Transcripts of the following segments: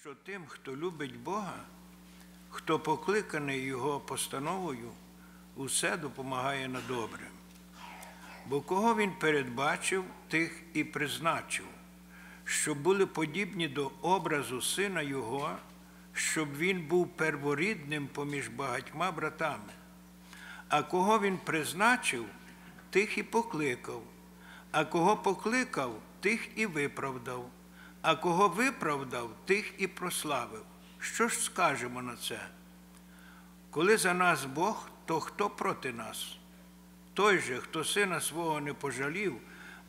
що тим, хто любить Бога, хто покликаний Його постановою, усе допомагає на добре. Бо кого він передбачив, тих і призначив, щоб були подібні до образу сина Його, щоб він був перворідним поміж багатьма братами. А кого він призначив, тих і покликав, а кого покликав, тих і виправдав, а кого виправдав, тих і прославив. Що ж скажемо на це? Коли за нас Бог, то хто проти нас? Той же, хто сина свого не пожалів,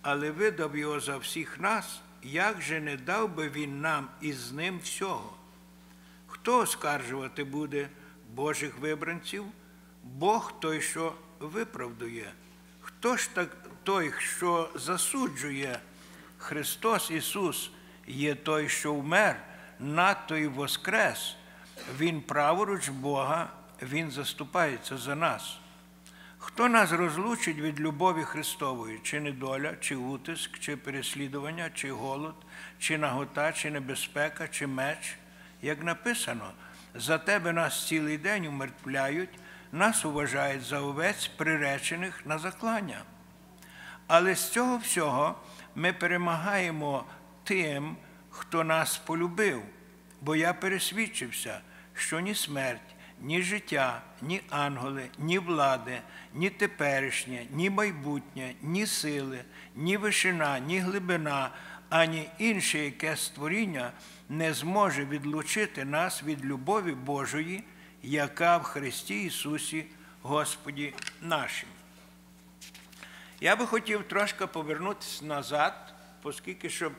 але видав його за всіх нас, як же не дав би він нам із ним всього? Хто оскаржувати буде Божих вибранців? Бог той, що виправдує. Хто ж так той, що засуджує? Христос Ісус є той, що вмер, надто й воскрес. Він праворуч Бога, Він заступається за нас. Хто нас розлучить від любові Христової, чи недоля, чи утиск, чи переслідування, чи голод, чи нагота, чи небезпека, чи меч, як написано, за тебе нас цілий день умертвляють, нас уважають за овець, приречених на заклання. Але з цього всього ми перемагаємо тим, хто нас полюбив, бо я пересвідчився, що ні смерть, ні життя, ні ангели, ні влади, ні теперішнє, ні майбутнє, ні сили, ні вишина, ні глибина, ані інше яке створіння не зможе відлучити нас від любові Божої, яка в Христі Ісусі Господі нашим. Я би хотів трошки повернутися назад, оскільки щоб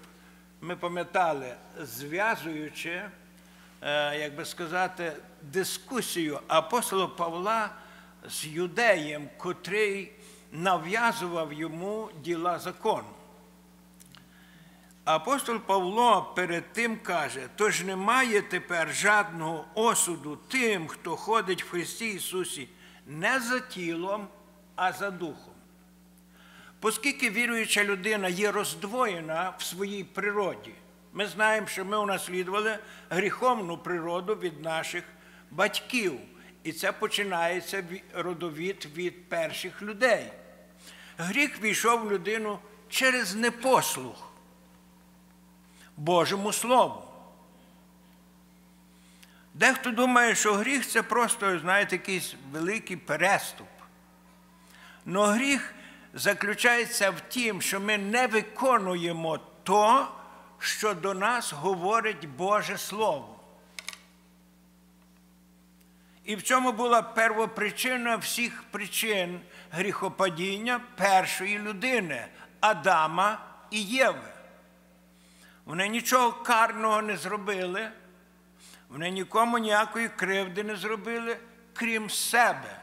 ми пам'ятали, зв'язуючи, е, як би сказати, дискусію апостола Павла з юдеєм, котрий нав'язував йому діла закону. Апостол Павло перед тим каже: тож немає тепер жадного осуду тим, хто ходить в Христі Ісусі не за тілом, а за духом. Оскільки віруюча людина є роздвоєна в своїй природі, ми знаємо, що ми унаслідували гріховну природу від наших батьків. І це починається родовід від перших людей. Гріх війшов в людину через непослух Божому Слову. Дехто думає, що гріх це просто, знаєте, якийсь великий переступ. Но гріх заключається в тім, що ми не виконуємо то, що до нас говорить Боже Слово. І в цьому була первопричина всіх причин гріхопадіння першої людини Адама і Єви. Вони нічого карного не зробили, вони нікому ніякої кривди не зробили, крім себе.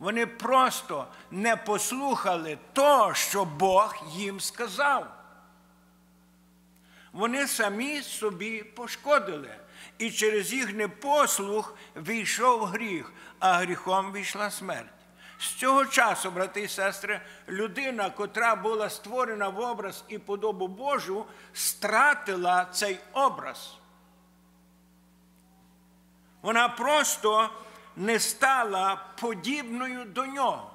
Вони просто не послухали то, що Бог їм сказав. Вони самі собі пошкодили. І через їх непослух війшов гріх, а гріхом війшла смерть. З цього часу, брати і сестри, людина, котра була створена в образ і подобу Божу, стратила цей образ. Вона просто не стала подібною до нього.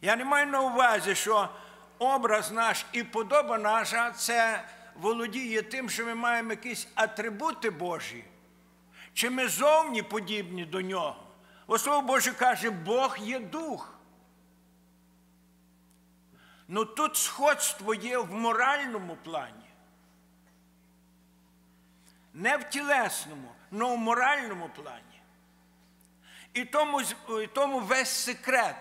Я не маю на увазі, що образ наш і подоба наша це володіє тим, що ми маємо якісь атрибути Божі, чи ми зовні подібні до нього. Бо Слово Боже каже, Бог є дух. Ну тут сходство є в моральному плані. Не в тілесному, але в моральному плані. І тому, і тому весь секрет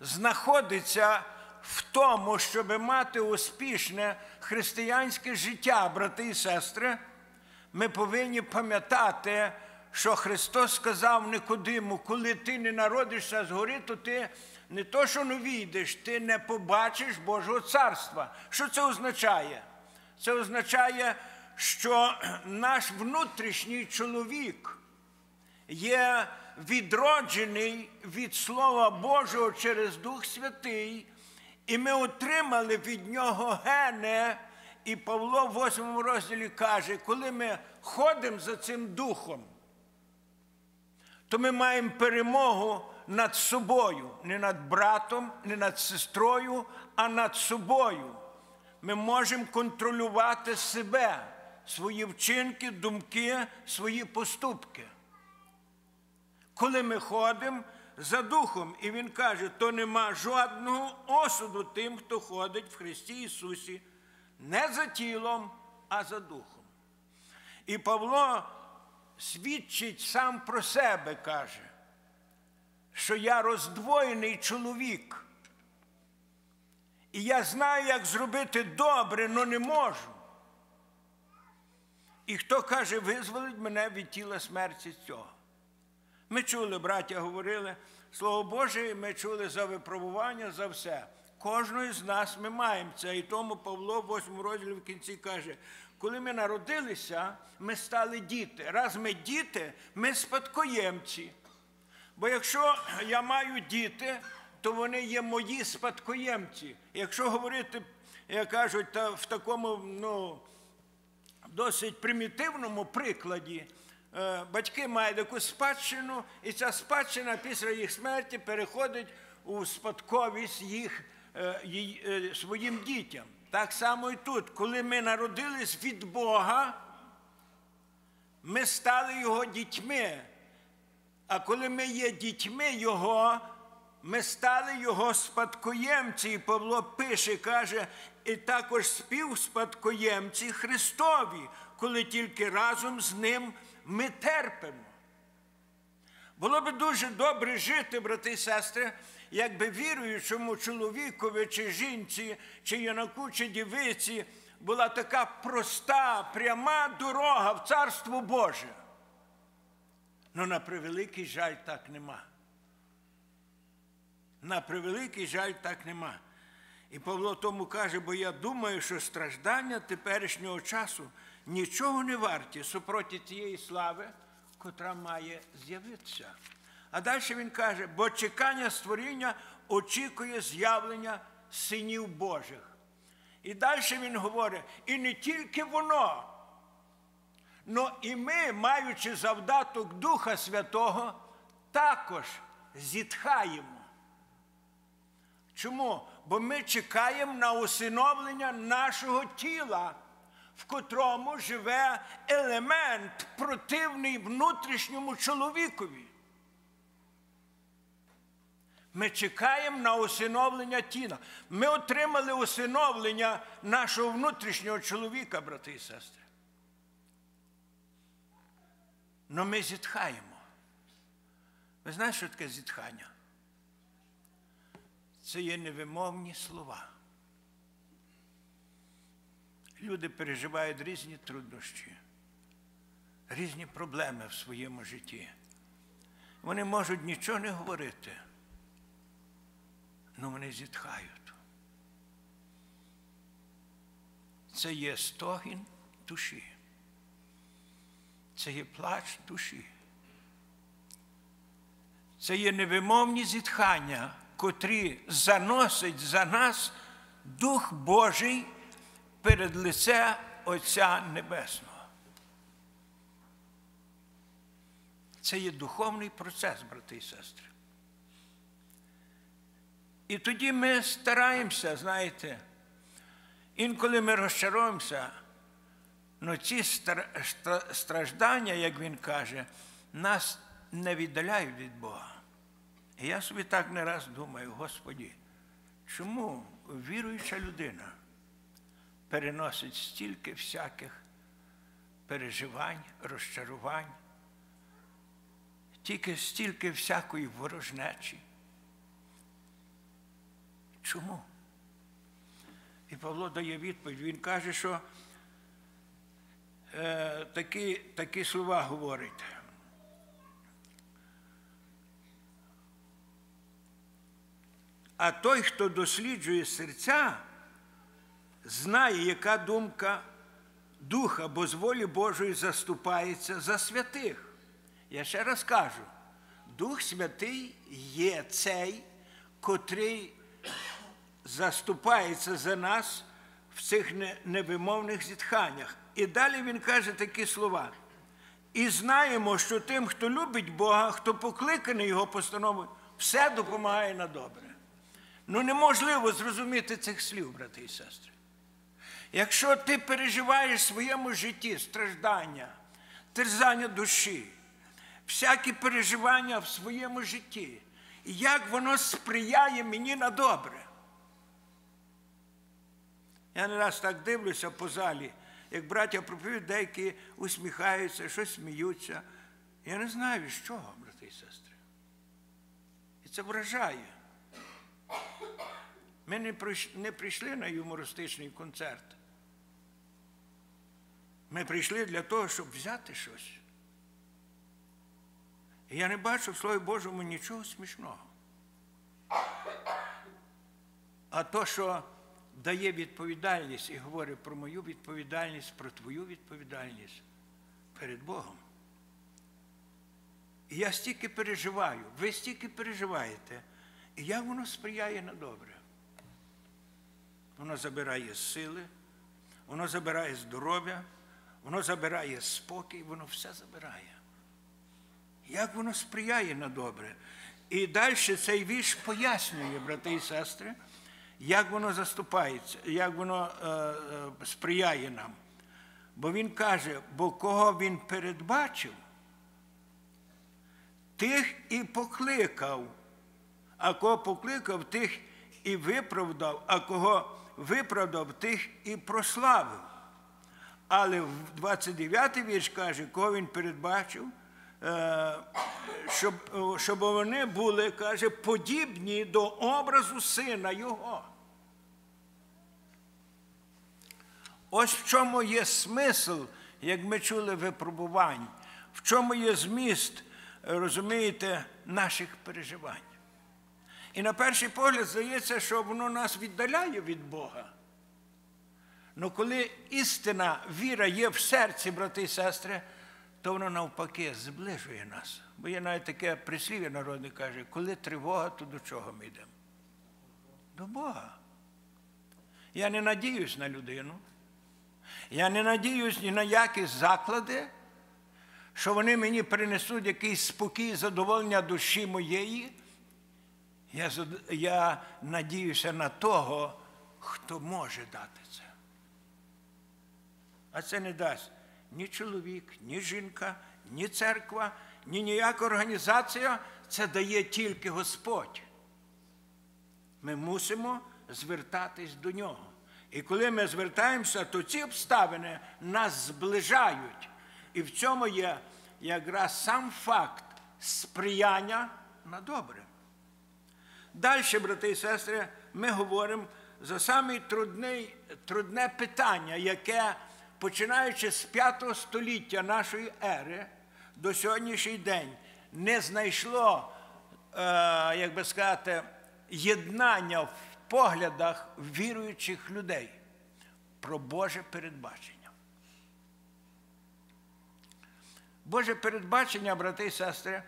знаходиться в тому, щоб мати успішне християнське життя, брати і сестри, ми повинні пам'ятати, що Христос сказав Никодиму, коли ти не народишся згори, то ти не то, що не війдеш, ти не побачиш Божого царства. Що це означає? Це означає, що наш внутрішній чоловік є відроджений від Слова Божого через Дух Святий, і ми отримали від нього гени, І Павло в 8 розділі каже, коли ми ходимо за цим духом, то ми маємо перемогу над собою, не над братом, не над сестрою, а над собою. Ми можемо контролювати себе, свої вчинки, думки, свої поступки. Коли ми ходимо за духом, і він каже, то нема жодного осуду тим, хто ходить в Христі Ісусі, не за тілом, а за духом. І Павло свідчить сам про себе, каже, що я роздвоєний чоловік. І я знаю, як зробити добре, але не можу. І хто каже, визволить мене від тіла смерті цього. Ми чули, браття говорили, Слово Боже, ми чули за випробування, за все. Кожного з нас ми маємо це. І тому Павло в 8 розділі в кінці каже, коли ми народилися, ми стали діти. Раз ми діти, ми спадкоємці. Бо якщо я маю діти, то вони є мої спадкоємці. Якщо говорити, як кажуть, в такому ну, досить примітивному прикладі, е, батьки мають якусь спадщину, і ця спадщина після їх смерті переходить у спадковість їх е, е, своїм дітям. Так само і тут, коли ми народились від Бога, ми стали його дітьми. А коли ми є дітьми Його, ми стали Його спадкоємці. І Павло пише, каже, і також співспадкоємці Христові, коли тільки разом з ним ми терпимо. Було би дуже добре жити, брати і сестри, якби віруючому чоловікові, чи жінці, чи юнаку, чи дівиці була така проста, пряма дорога в Царство Боже. Ну, на превеликий жаль так нема. На превеликий жаль так нема. І Павло тому каже, бо я думаю, що страждання теперішнього часу нічого не варті супроти тієї слави, котра має з'явитися. А далі він каже, бо чекання створіння очікує з'явлення синів Божих. І далі він говорить, і не тільки воно, Но і ми, маючи завдаток Духа Святого, також зітхаємо. Чому? Бо ми чекаємо на усиновлення нашого тіла, в котрому живе елемент противний внутрішньому чоловікові. Ми чекаємо на усиновлення тіла. Ми отримали усиновлення нашого внутрішнього чоловіка, брати і сестри. Но ми зітхаємо. Ви знаєте, що таке зітхання? Це є невимовні слова. Люди переживають різні труднощі, різні проблеми в своєму житті. Вони можуть нічого не говорити, але вони зітхають. Це є стогін душі. Це є плач душі. Це є невимовні зітхання, котрі заносить за нас Дух Божий перед лице Отця Небесного. Це є духовний процес, брати і сестри. І тоді ми стараємося, знаєте, інколи ми розчаруємося. Ну ці страждання, як він каже, нас не віддаляють від Бога. Я собі так не раз думаю, Господі, чому віруюча людина переносить стільки всяких переживань, розчарувань, тільки стільки всякої ворожнечі? Чому? І Павло дає відповідь, він каже, що е, такі, такі слова говорить. А той, хто досліджує серця, знає, яка думка Духа, бо з волі Божої заступається за святих. Я ще раз кажу: Дух Святий є цей, котрий заступається за нас в цих невимовних зітханнях. І далі він каже такі слова. І знаємо, що тим, хто любить Бога, хто покликаний Його постановою, все допомагає на добре. Ну неможливо зрозуміти цих слів, брати і сестри. Якщо ти переживаєш в своєму житті страждання, терзання душі, всякі переживання в своєму житті, і як воно сприяє мені на добре. Я не раз так дивлюся по залі, як браття проповідують, деякі усміхаються, щось сміються. Я не знаю, з чого, брати і сестри. І це вражає. Ми не прийшли на юмористичний концерт. Ми прийшли для того, щоб взяти щось. І я не бачу в Слові Божому нічого смішного. А то, що дає відповідальність і говорить про мою відповідальність, про твою відповідальність перед Богом. І я стільки переживаю, ви стільки переживаєте, і як воно сприяє на добре. Воно забирає сили, воно забирає здоров'я, воно забирає спокій, воно все забирає. Як воно сприяє на добре. І далі цей вірш пояснює, брати і сестри, як воно заступається, як воно е, е, сприяє нам. Бо він каже, бо кого він передбачив, тих і покликав, а кого покликав, тих і виправдав, а кого виправдав, тих і прославив. Але в 29-й вірш каже, кого він передбачив, е, щоб, щоб вони були, каже, подібні до образу сина його. Ось в чому є смисл, як ми чули випробувань, в чому є зміст, розумієте, наших переживань. І на перший погляд здається, що воно нас віддаляє від Бога. Ну коли істина, віра є в серці, брати і сестри, то воно навпаки зближує нас. Бо є навіть таке прислів'я народне каже, коли тривога, то до чого ми йдемо? До Бога. Я не надіюсь на людину. Я не надіюсь ні на які заклади, що вони мені принесуть якийсь спокій, задоволення душі моєї. Я, я надіюся на того, хто може дати це. А це не дасть ні чоловік, ні жінка, ні церква, ні ніяка організація. Це дає тільки Господь. Ми мусимо звертатись до нього. І коли ми звертаємося, то ці обставини нас зближають. І в цьому є якраз сам факт сприяння на добре. Далі, брати і сестри, ми говоримо за саме трудне питання, яке, починаючи з 5 століття нашої ери до сьогоднішній день, не знайшло, е, як би сказати, єднання в поглядах віруючих людей про Боже передбачення. Боже передбачення, брати і сестри,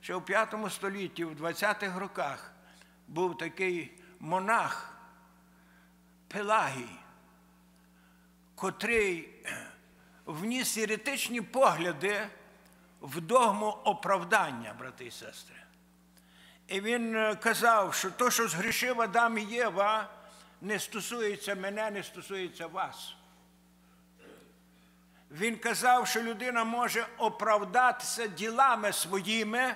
що в 5 столітті, в 20-х роках був такий монах Пелагій, котрий вніс єретичні погляди в догму оправдання, брати і сестри. І він е, казав, що то, що згрішив Адам і Єва, не стосується мене, не стосується вас. Він казав, що людина може оправдатися ділами своїми,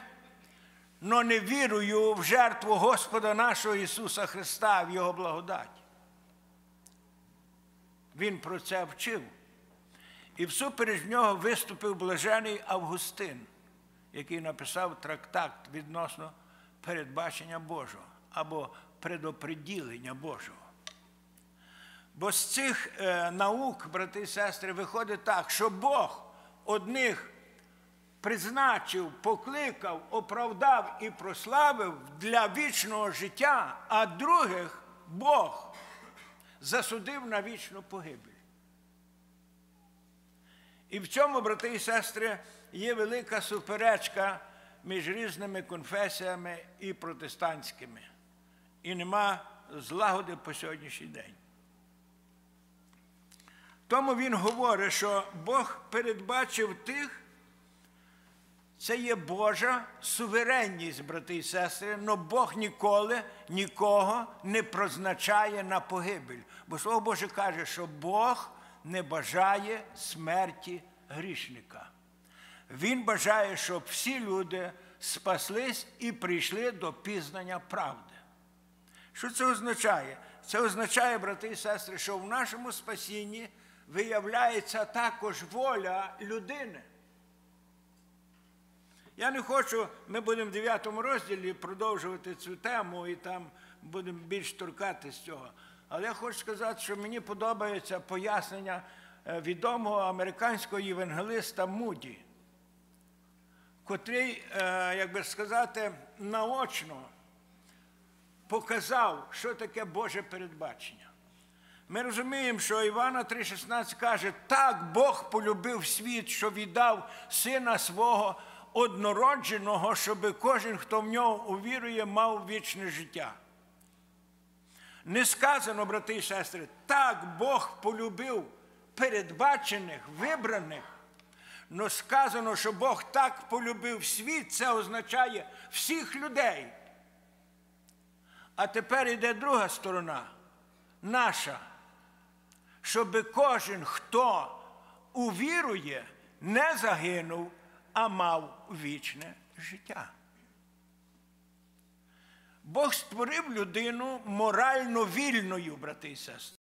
але не вірою в жертву Господа нашого Ісуса Христа, в Його благодать. Він про це вчив. І всупереч нього виступив блажений Августин, який написав трактат відносно передбачення Божого або предоприділення Божого. Бо з цих е, наук, брати і сестри, виходить так, що Бог одних призначив, покликав, оправдав і прославив для вічного життя, а других Бог засудив на вічну погибель. І в цьому, брати і сестри, є велика суперечка між різними конфесіями і протестантськими. І нема злагоди по сьогоднішній день. Тому він говорить, що Бог передбачив тих, це є Божа суверенність, брати і сестри, але Бог ніколи нікого не прозначає на погибель. Бо Слово Боже каже, що Бог не бажає смерті грішника. Він бажає, щоб всі люди спаслись і прийшли до пізнання правди. Що це означає? Це означає, брати і сестри, що в нашому спасінні виявляється також воля людини. Я не хочу, ми будемо в 9 розділі продовжувати цю тему і там будемо більш торкатись цього. Але я хочу сказати, що мені подобається пояснення е, відомого американського євангелиста Муді, котрий, е, як би сказати, наочно показав, що таке Боже передбачення. Ми розуміємо, що Івана 3,16 каже, так Бог полюбив світ, що віддав сина свого однородженого, щоб кожен, хто в нього увірує, мав вічне життя. Не сказано, брати і сестри, так Бог полюбив передбачених, вибраних. Но сказано, що Бог так полюбив світ, це означає всіх людей. А тепер йде друга сторона, наша, щоб кожен, хто увірує, не загинув, а мав вічне життя. Бог створив людину морально вільною, брати і сестри.